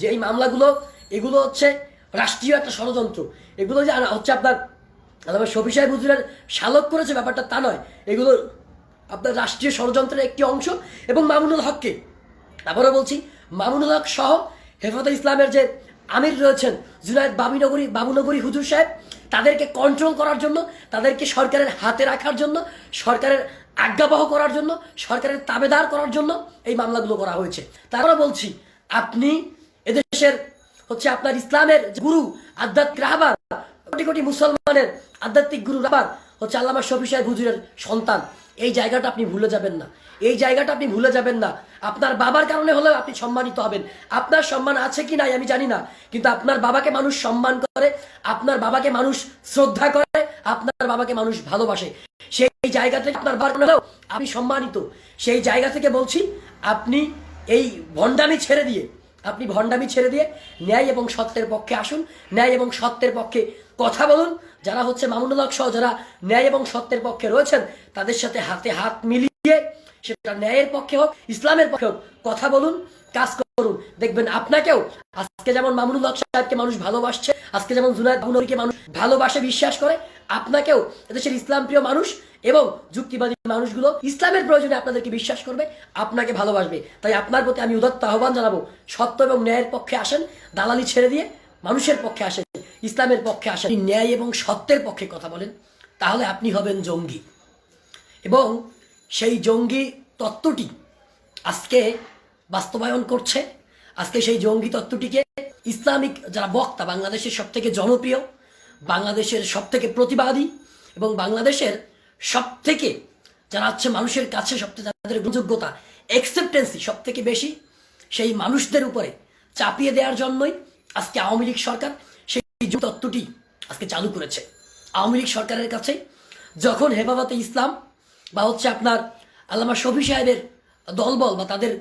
যে এই মামলাগুলো, এগুলো হচ্ছে রাষ্ট্রীয় একটা ষড়যন্ত্র। এগুলো যে হচ্ছে আপনার আল্লামা শফি সাহেব হুজুরের শালক করেছে ব্যাপারটা তা নয়। এগুলো আপনার রাষ্ট্রীয় ষড়যন্ত্রের একটি অংশ এবং মামুনুল হককে। আবারও বলছি, মামুনুল হক সহ হেফাজত ইসলামের যে আমির রয়েছেন জুনায়দ বাবিনগরী, বাবুনগরী হুজুর সাহেব, তাদেরকে কন্ট্রোল করার জন্য, তাদেরকে সরকারের হাতে রাখার জন্য, সরকারের আজ্ঞাবহ করার জন্য, সরকারের তাবেদার করার জন্য এই মামলাগুলো করা হয়েছে। তারপরে বলছি, আপনি এদেশের হচ্ছে আপনার ইসলামের গুরু আধ্যাত্মিক রাহবার, কোটি কোটি মুসলমানের আধ্যাত্মিক গুরু রাহবার হচ্ছে আল্লামা শফি সাহেব হুজুরের সন্তান। এই জায়গাটা আপনি ভুলে যাবেন না। এই জায়গাটা আপনি ভুলে যাবেন না। আপনার বাবার কারণে হলেও আপনি সম্মানিত হবেন। আপনার সম্মান আছে কি নাই আমি জানি না। কিন্তু আপনার বাবাকে মানুষ সম্মান করে, আপনার বাবাকে মানুষ শ্রদ্ধা করে, আপনার বাবাকে মানুষ ভালোবাসে। সেই জায়গা থেকে আপনার বাবার কারণে আপনি সম্মানিত। সেই জায়গা থেকে বলছি, আপনি এই ভণ্ডামি ছেড়ে দিয়ে আপনি ভণ্ডামি ছেড়ে দিয়ে ন্যায় এবং সত্যের পক্ষে আসুন, ন্যায় এবং সত্যের পক্ষে কথা বলুন। যারা হচ্ছে মামুনুল হক সহ যারা ন্যায় এবং সত্যের পক্ষে রয়েছেন, তাদের সাথে হাতে হাত মিলিয়ে সেটা ন্যায়ের পক্ষে হোক, ইসলামের পক্ষে হোক, কথা বলুন, কাজ করুন। দেখবেন আপনাকেও আজকে যেমন মামুনুল হক সাহেবকে মানুষ ভালোবাসছে, আজকে যেমন জুনায়দ বাবুনরীকে মানুষ ভালোবাসে, বিশ্বাস করে, আপনাকেও এদেশের ইসলাম প্রিয় মানুষ এবং যুক্তিবাদী মানুষগুলো ইসলামের প্রয়োজনে আপনাদেরকে বিশ্বাস করবে, আপনাকে ভালোবাসবে। তাই আপনার প্রতি আমি উদত্ত আহ্বান জানাব, সত্য এবং ন্যায়ের পক্ষে আসেন, দালালি ছেড়ে দিয়ে মানুষের পক্ষে আসেন, ইসলামের পক্ষে আসেন ন্যায় এবং সত্যের পক্ষে কথা বলেন, তাহলে আপনি হবেন জঙ্গি। এবং সেই জঙ্গি তত্ত্বটি আজকে বাস্তবায়ন করছে। আজকে সেই জঙ্গি তত্ত্বটিকে ইসলামিক যারা বক্তা, বাংলাদেশের সব থেকে জনপ্রিয়, বাংলাদেশের সব থেকে প্রতিবাদী এবং বাংলাদেশের সব থেকে যারা হচ্ছে মানুষের কাছে সব থেকে যাদের যোগ্যতা অ্যাকসেপ্টেন্সি সব থেকে বেশি, সেই মানুষদের উপরে চাপিয়ে দেওয়ার জন্যই আজকে আওয়ামী লীগ সরকার সেই তত্ত্বটি আজকে চালু করেছে। আওয়ামী লীগ সরকারের কাছে যখন হেফাজতে ইসলাম বা হচ্ছে আপনার আল্লামা শফি সাহেবের দলবল বা তাদের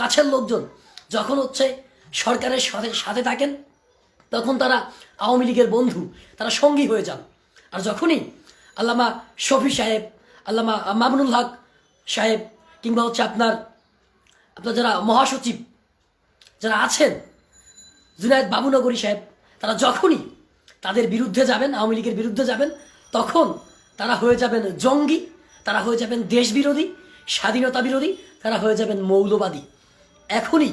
কাছের লোকজন যখন হচ্ছে সরকারের সাথে সাথে থাকেন, তখন তারা আওয়ামী লীগের বন্ধু, তারা সঙ্গী হয়ে যান। আর যখনই আল্লামা শফি সাহেব, আল্লামা মামুনুল হক সাহেব কিংবা হচ্ছে আপনার আপনার যারা মহাসচিব যারা আছেন, জুনায়দ বাবুনগরী সাহেব, তারা যখনই তাদের বিরুদ্ধে যাবেন, আওয়ামী লীগের বিরুদ্ধে যাবেন, তখন তারা হয়ে যাবেন জঙ্গি, তারা হয়ে যাবেন দেশ বিরোধী স্বাধীনতা বিরোধী, তারা হয়ে যাবেন মৌলবাদী। এখনই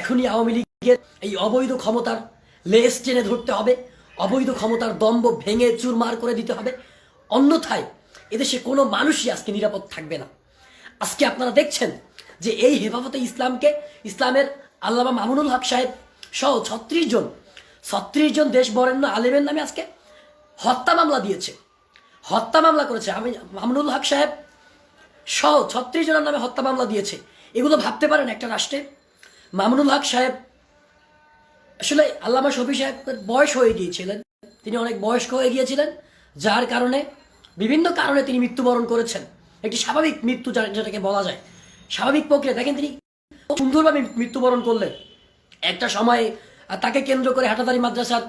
এখনই আওয়ামী লীগের এই অবৈধ ক্ষমতার লেস টেনে ধরতে হবে, অবৈধ ক্ষমতার দম্ব ভেঙে চুরমার করে দিতে হবে অন্যথায় এদেশে কোনো মানুষই আজকে নিরাপদ থাকবে না। আজকে আপনারা দেখছেন যে এই হেফাজতে ইসলামকে, ইসলামের আল্লামা মামুনুল হক সাহেব সহ ছত্রিশ জন ছত্রিশ জন দেশ বরেণ্য আলেমের নামে আজকে হত্যা মামলা দিয়েছে। হত্যা মামলা করেছে। আমি মামুনুল হক সাহেব সহ ছত্রিশ জনের নামে হত্যা মামলা দিয়েছে। এগুলো ভাবতে পারেন একটা রাষ্ট্রে। মামুনুল হক সাহেব আসলে আল্লামা শফি সাহেবের বয়স হয়ে গিয়েছিলেন। তিনি অনেক বয়স্ক হয়ে গিয়েছিলেন। যার কারণে, বিভিন্ন কারণে তিনি মৃত্যুবরণ করেছেন। একটি স্বাভাবিক মৃত্যু যেটাকে বলা যায়। স্বাভাবিক প্রক্রিয়া, দেখেন তিনি সুন্দরভাবে মৃত্যুবরণ করলেন। একটা সময়ে তাকে কেন্দ্র করে হাটাদারি মাদ্রাসার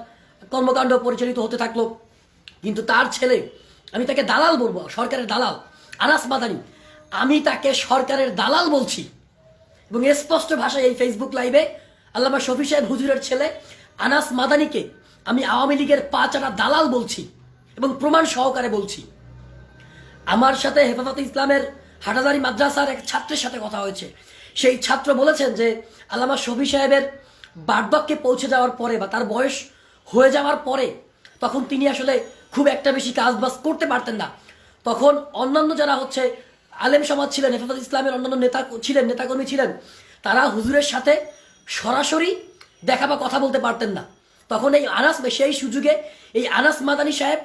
কর্মকাণ্ড পরিচালিত হতে থাকল। কিন্তু তার ছেলে, আমি তাকে দালাল বলব, সরকারের দালাল, আনাস মাদানি, আমি তাকে সরকারের দালাল বলছি। এবং স্পষ্ট ভাষায় এই ফেসবুক লাইভে আল্লামা শফি সাহেব হুজুরের ছেলে আনাস মাদানিকে আমি আওয়ামী লীগের পাঁচাটা দালাল বলছি। এবং প্রমাণ সহকারে বলছি। আমার সাথে হেফাজত ইসলামের হাটাদারি মাদ্রাসার এক ছাত্রের সাথে কথা হয়েছে। সেই ছাত্র বলেছেন যে, আল্লামা শফি সাহেবের বার্ধক্যে পৌঁছে যাওয়ার পরে বা তার বয়স হয়ে যাওয়ার পরে তখন তিনি আসলে খুব একটা বেশি কাজ বাজ করতে পারতেন না। তখন অন্যান্য যারা হচ্ছে আলেম সমাজ ছিলেন, হেফাজত ইসলামের অন্যান্য নেতা ছিলেন, নেতাকর্মী ছিলেন, তারা হুজুরের সাথে সরাসরি দেখা বা কথা বলতে পারতেন না। তখন এই আনাস সেই সুযোগে এই আনাস মাদানী সাহেব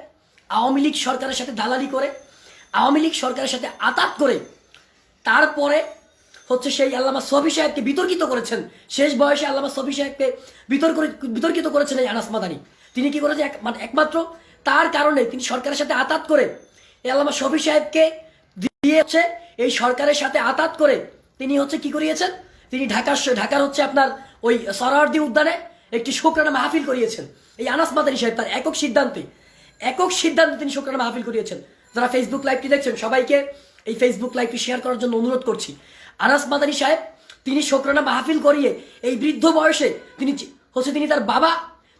আওয়ামী লীগ সরকারের সাথে দালালি করে, আওয়ামী লীগ সরকারের সাথে আতাত করে, তারপরে হচ্ছে সেই আল্লামা সফি সাহেবকে বিতর্কিত করেছেন। শেষ বয়সে আল্লামা সফি সাহেবকে বিতর্ক বিতর্কিত করেছেন এই আনাস মাদানি। তিনি কি করেছেন এক- মানে একমাত্র তার কারণে তিনি সরকারের সাথে আতাত করে, এই আল্লামা সফি সাহেবকে দিয়ে হচ্ছে এই সরকারের সাথে আতাত করে তিনি হচ্ছে কি করিয়েছেন? তিনি ঢাকার ঢাকার হচ্ছে আপনার ওই সরারদি উদ্যানে একটি শুক্রানা মাহফিল করিয়েছেন। এই আনাস মাদানি সাহেব তার একক সিদ্ধান্তে একক সিদ্ধান্তে তিনি শুক্রানা মাহফিল করিয়েছেন। যারা ফেসবুক লাইভটি দেখছেন, সবাইকে এই ফেসবুক লাইভটি শেয়ার করার জন্য অনুরোধ করছি। আনাস মাদানী সাহেব, তিনি শোকরানা মাহফিল করিয়ে এই বৃদ্ধ বয়সে তিনি হচ্ছে তিনি তার বাবা,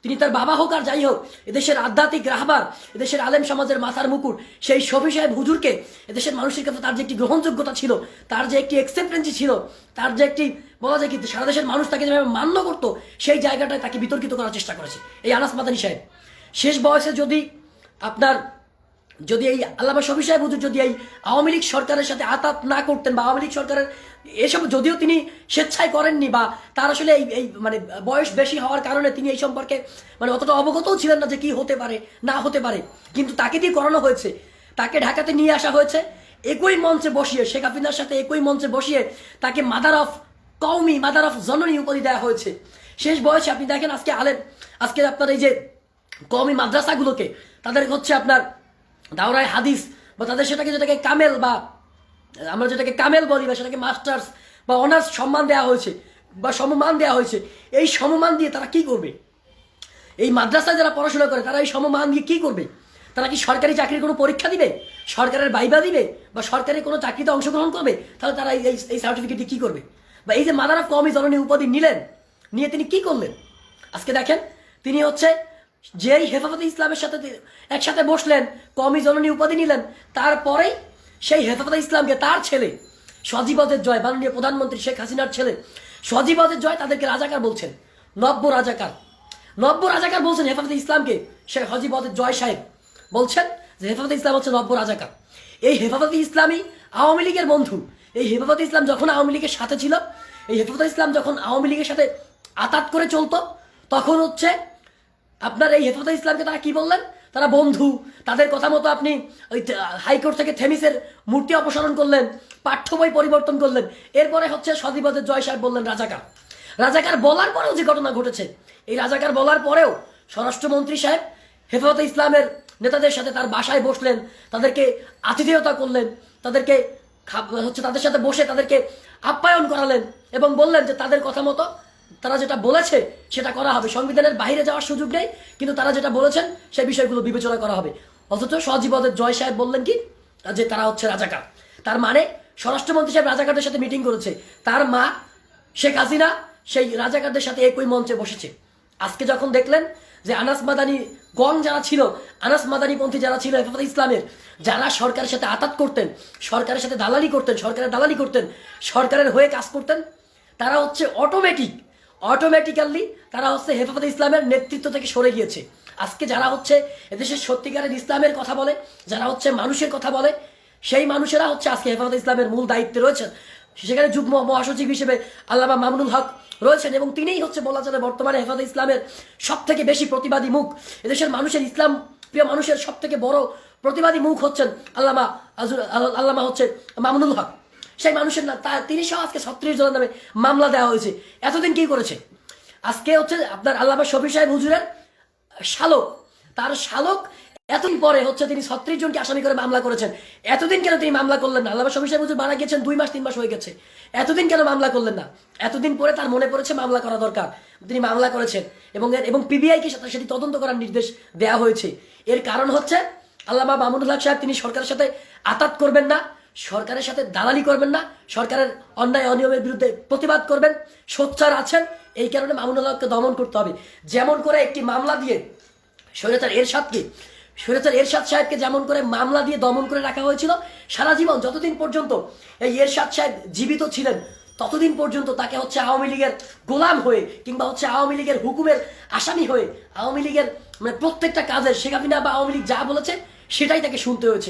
তিনি তার বাবা হোক আর যাই হোক, এদেশের আধ্যাত্মিক রাহবার এদেশের আলেম সমাজের মাথার মুকুট, সেই শফি সাহেব হুজুরকে এদেশের মানুষের কাছে তার যে একটি গ্রহণযোগ্যতা ছিল, তার যে একটি অ্যাকসেপ্টেন্সি ছিল, তার যে একটি বলা যায় কি, সারা দেশের মানুষ তাকে যেভাবে মান্য করতো, সেই জায়গাটায় তাকে বিতর্কিত করার চেষ্টা করেছে। এই আনাস মাদানী সাহেব, শেষ বয়সে যদি আপনার যদি এই আল্লামা শফি সাহেব হুজুর যদি এই আওয়ামী লীগ সরকারের সাথে আতাত না করতেন বা আওয়ামী লীগ সরকারের এসব যদিও তিনি স্বেচ্ছায় করেননি বা তার আসলে এই এই মানে বয়স বেশি হওয়ার কারণে তিনি এই সম্পর্কে মানে অতটা অবগতও ছিলেন না যে কি হতে পারে, না হতে পারে। কিন্তু তাকে দিয়ে করানো হয়েছে। তাকে ঢাকাতে নিয়ে আসা হয়েছে। একই মঞ্চে বসিয়ে শেখ হাসিনার সাথে একই মঞ্চে বসিয়ে তাকে মাদার অফ কৌমি মাদার অফ জননী উপাধি দেওয়া হয়েছে। শেষ বয়সে আপনি দেখেন আজকে আলেম আজকে আপনার এই যে কওমি মাদ্রাসাগুলোকে, তাদের হচ্ছে আপনার দাওরায় হাদিস বা তাদের সেটাকে যেটাকে কামেল বা, আমরা যেটাকে কামেল বলি বা সেটাকে মাস্টার্স বা অনার্স সম্মান দেওয়া হয়েছে বা সমমান দেওয়া হয়েছে, এই সমমান দিয়ে তারা কি করবে? এই মাদ্রাসায় যারা পড়াশোনা করে, তারা এই সমমান দিয়ে কি করবে? তারা কি সরকারি চাকরির কোনো পরীক্ষা দিবে? সরকারের বাইবা দিবে? বা সরকারের কোনো চাকরিতে অংশগ্রহণ করবে? তাহলে তারা এই এই সার্টিফিকেটটি কী করবে? বা এই যে মাদার কমি জননী উপাধি নিলেন, নিয়ে তিনি কি করলেন? আজকে দেখেন, তিনি হচ্ছে যেই হেফাজতে ইসলামের সাথে একসাথে বসলেন কমি জননী উপাধি নিলেন, তারপরেই সেই হেফাজতে ইসলামকে তার ছেলে সজীবদের জয়, মাননীয় প্রধানমন্ত্রী শেখ হাসিনার ছেলে সজীবদের জয় তাদেরকে রাজাকার বলছেন, নব্য রাজাকার। নব্য রাজাকার বলছেন হেফাজতে ইসলামকে, শেখ হজিবদের জয় সাহেব বলছেন যে হেফাজতে ইসলাম হচ্ছে নব্য রাজাকার। এই হেফাজতে ইসলামই আওয়ামী লীগের বন্ধু। এই হেফাজতে ইসলাম যখন আওয়ামী লীগের সাথে ছিল, এই হেফাজতে ইসলাম যখন আওয়ামী লীগের সাথে আতাত করে চলতো, তখন হচ্ছে আপনার এই হেফাজতে ইসলামকে তারা কি বললেন? তারা বন্ধু। তাদের কথা মতো আপনি ওই হাইকোর্ট থেকে থেমিসের মূর্তি অপসারণ করলেন, পাঠ্য বই পরিবর্তন করলেন। এরপরে হচ্ছে সদিবাদের জয় সাহেব বললেন রাজাকার। রাজাকার বলার পরেও যে ঘটনা ঘটেছে, এই রাজাকার বলার পরেও স্বরাষ্ট্রমন্ত্রী সাহেব হেফাজতে ইসলামের নেতাদের সাথে তার বাসায় বসলেন, তাদেরকে আতিথেয়তা করলেন, তাদেরকে হচ্ছে তাদের সাথে বসে তাদেরকে আপ্যায়ন করালেন এবং বললেন যে তাদের কথা মতো তারা যেটা বলেছে, সেটা করা হবে। সংবিধানের বাইরে যাওয়ার সুযোগ নেই, কিন্তু তারা যেটা বলেছেন, সেই বিষয়গুলো বিবেচনা করা হবে। অথচ সজীবদের জয় সাহেব বললেন কি? যে তারা হচ্ছে রাজাকার। তার মানে স্বরাষ্ট্রমন্ত্রী সাহেব রাজাকারদের সাথে মিটিং করেছে। তার মা শেখ হাসিনা সেই রাজাকারদের সাথে একই মঞ্চে বসেছে। আজকে যখন দেখলেন যে আনাস মাদানি গং যারা ছিল, আনাস মাদানি পন্থী যারা ছিল, হেফাজত ইসলামের, যারা সরকারের সাথে আতাত করতেন, সরকারের সাথে দালালি করতেন, সরকারের দালালি করতেন, সরকারের হয়ে কাজ করতেন, তারা হচ্ছে অটোমেটিক অটোমেটিক্যালি তারা হচ্ছে হেফাজত ইসলামের নেতৃত্ব থেকে সরে গিয়েছে। আজকে যারা হচ্ছে এদেশের সত্যিকারের ইসলামের কথা বলে, যারা হচ্ছে মানুষের কথা বলে, সেই মানুষেরা হচ্ছে আজকে হেফাজত ইসলামের মূল দায়িত্বে রয়েছেন। সেখানে যুগ্ম মহাসচিব হিসেবে আল্লামা মামুনুল হক রয়েছেন এবং তিনিই হচ্ছে বলা চলে বর্তমানে হেফাজত ইসলামের সব থেকে বেশি প্রতিবাদী মুখ। এদেশের মানুষের ইসলাম, প্রিয় মানুষের সব থেকে বড় প্রতিবাদী মুখ হচ্ছেন আল্লামা আল্লামা হচ্ছে মামুনুল হক। সেই মানুষের না তা তিনি সহ আজকে ছত্রিশ জনের নামে মামলা দেওয়া হয়েছে। এতদিন কি করেছে? আজকে হচ্ছে আপনার আল্লামা শফি সাহেব হুজুরের শালক। তার শালক এতদিন পরে হচ্ছে তিনি ছত্রিশ জনকে আসামি করে মামলা করেছেন। এতদিন কেন তিনি মামলা করলেন না? আল্লামা শফি সাহেব হুজুর মারা গেছেন দুই মাস, তিন মাস হয়ে গেছে। এতদিন কেন মামলা করলেন না? এতদিন পরে তার মনে পড়েছে মামলা করা দরকার। তিনি মামলা করেছেন এবং এবং পিবিআইকে সাথে সেটি তদন্ত করার নির্দেশ দেওয়া হয়েছে। এর কারণ হচ্ছে আল্লামা মামুনুল সাহেব তিনি সরকারের সাথে আতাত করবেন না। সরকারের সাথে দালালি করবেন না, সরকারের অন্যায় অনিয়মের বিরুদ্ধে প্রতিবাদ করবেন, সোচ্চার আছেন, এই কারণে মামুনুল দমন করতে হবে। যেমন করে একটি মামলা দিয়ে স্বৈরাচার এরশাদকে, স্বৈরাচার এরশাদ সাহেবকে যেমন করে মামলা দিয়ে দমন করে রাখা হয়েছিল, সারা জীবন যতদিন পর্যন্ত এই এরশাদ সাহেব জীবিত ছিলেন, ততদিন পর্যন্ত তাকে হচ্ছে আওয়ামী লীগের গোলাম হয়ে কিংবা হচ্ছে আওয়ামী লীগের হুকুমের আসামি হয়ে, আওয়ামী লীগের মানে প্রত্যেকটা কাজের শেখ হাসিনা বা আওয়ামী লীগ যা বলেছে, সেটাই তাকে শুনতে হয়েছে।